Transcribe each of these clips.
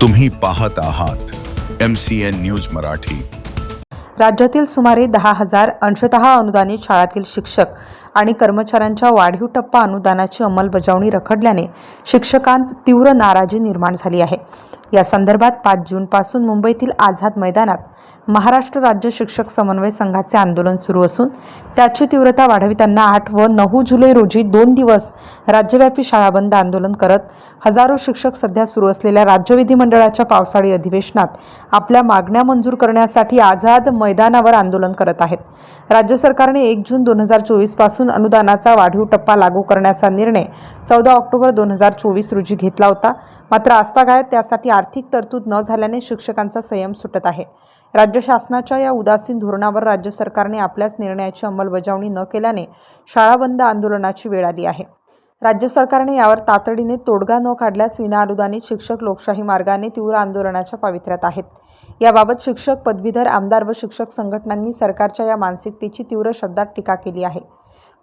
तुम्ही पाहत आहात M C N news Marathi. राज्यातील सुमारे दहा हजार अंशतः अनुदानित शाळातील शिक्षक आणि कर्मचाऱ्यांच्या वाढीव टप्पा अनुदानाची अंमलबजावणी रखडल्याने शिक्षकांत तीव्र नाराजी निर्माण झाली आहे. या संदर्भात पाच जूनपासून मुंबईतील आझाद मैदानात महाराष्ट्र राज्य शिक्षक समन्वय संघाचे आंदोलन सुरू असून त्याची तीव्रता वाढविताना आठ व नऊ जुलै रोजी दोन दिवस राज्यव्यापी शाळा बंद आंदोलन करत हजारो शिक्षक सध्या सुरू असलेल्या राज्य विधिमंडळाच्या पावसाळी अधिवेशनात आपल्या मागण्या मंजूर करण्यासाठी आझाद मैदानावर आंदोलन करत आहेत. राज्य सरकारने एक जून दोन हजार चोवीसपासून अनुदानाचा वाढीव टप्पा लागू करण्याचा निर्णय चौदा ऑक्टोबर दोन हजार चोवीस रोजी घेतला होता. मात्र आस्थागायत त्यासाठी आर्थिक तरतूद न झाल्याने शिक्षकांचा संयम सुटत आहे. राज्य शासनाच्या या उदासीन धोरणावर राज्य सरकारने आपल्याच निर्णयाची अंमलबजावणी न केल्याने शाळा बंद आंदोलनाची वेळ आली आहे. राज्य सरकारने यावर तातडीने तोडगा न काढल्यास विनाअनुदानित शिक्षक लोकशाही मार्गाने तीव्र आंदोलनाच्या पावित्र्यात आहेत. याबाबत शिक्षक पदवीधर आमदार व शिक्षक संघटनांनी सरकारच्या या मानसिकतेची तीव्र शब्दात टीका केली आहे.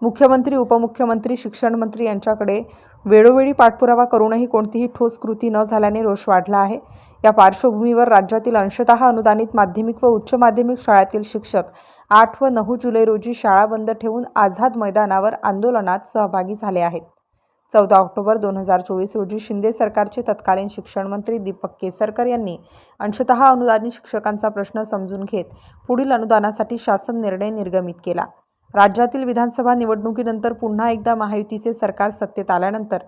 मुख्यमंत्री उपमुख्यमंत्री शिक्षण मंत्री यांच्याकडे वेळोवेळी पाठपुरावा करूनही कोणतीही ठोस कृती न झाल्याने रोष वाढला आहे. या पार्श्वभूमीवर राज्यातील अंशतः अनुदानित माध्यमिक व उच्च माध्यमिक शाळातील शिक्षक आठ व नऊ जुलै रोजी शाळा बंद ठेवून आझाद मैदानावर आंदोलनात सहभागी झाले आहेत. चौदा ऑक्टोबर दोन हजार चोवीस रोजी शिंदे सरकारचे तत्कालीन शिक्षण मंत्री दीपक केसरकर यांनी अंशतः अनुदानित शिक्षकांचा प्रश्न समजून घेत पुढील अनुदानासाठी शासन निर्णय निर्गमित केला. राज्यातील विधानसभा निवडणुकीनंतर पुन्हा एकदा महायुतीचे सरकार सत्तेत आल्यानंतर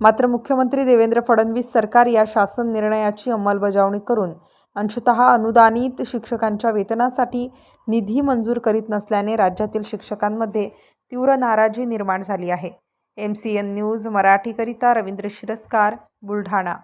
मात्र मुख्यमंत्री देवेंद्र फडणवीस सरकार या शासन निर्णयाची अंमलबजावणी करून अंशतः अनुदानित शिक्षकांच्या वेतनासाठी निधी मंजूर करीत नसल्याने राज्यातील शिक्षकांमध्ये तीव्र नाराजी निर्माण झाली आहे. एम सी एन न्यूज मराठीकरिता रवींद्र शिरस्कार बुलढाणा.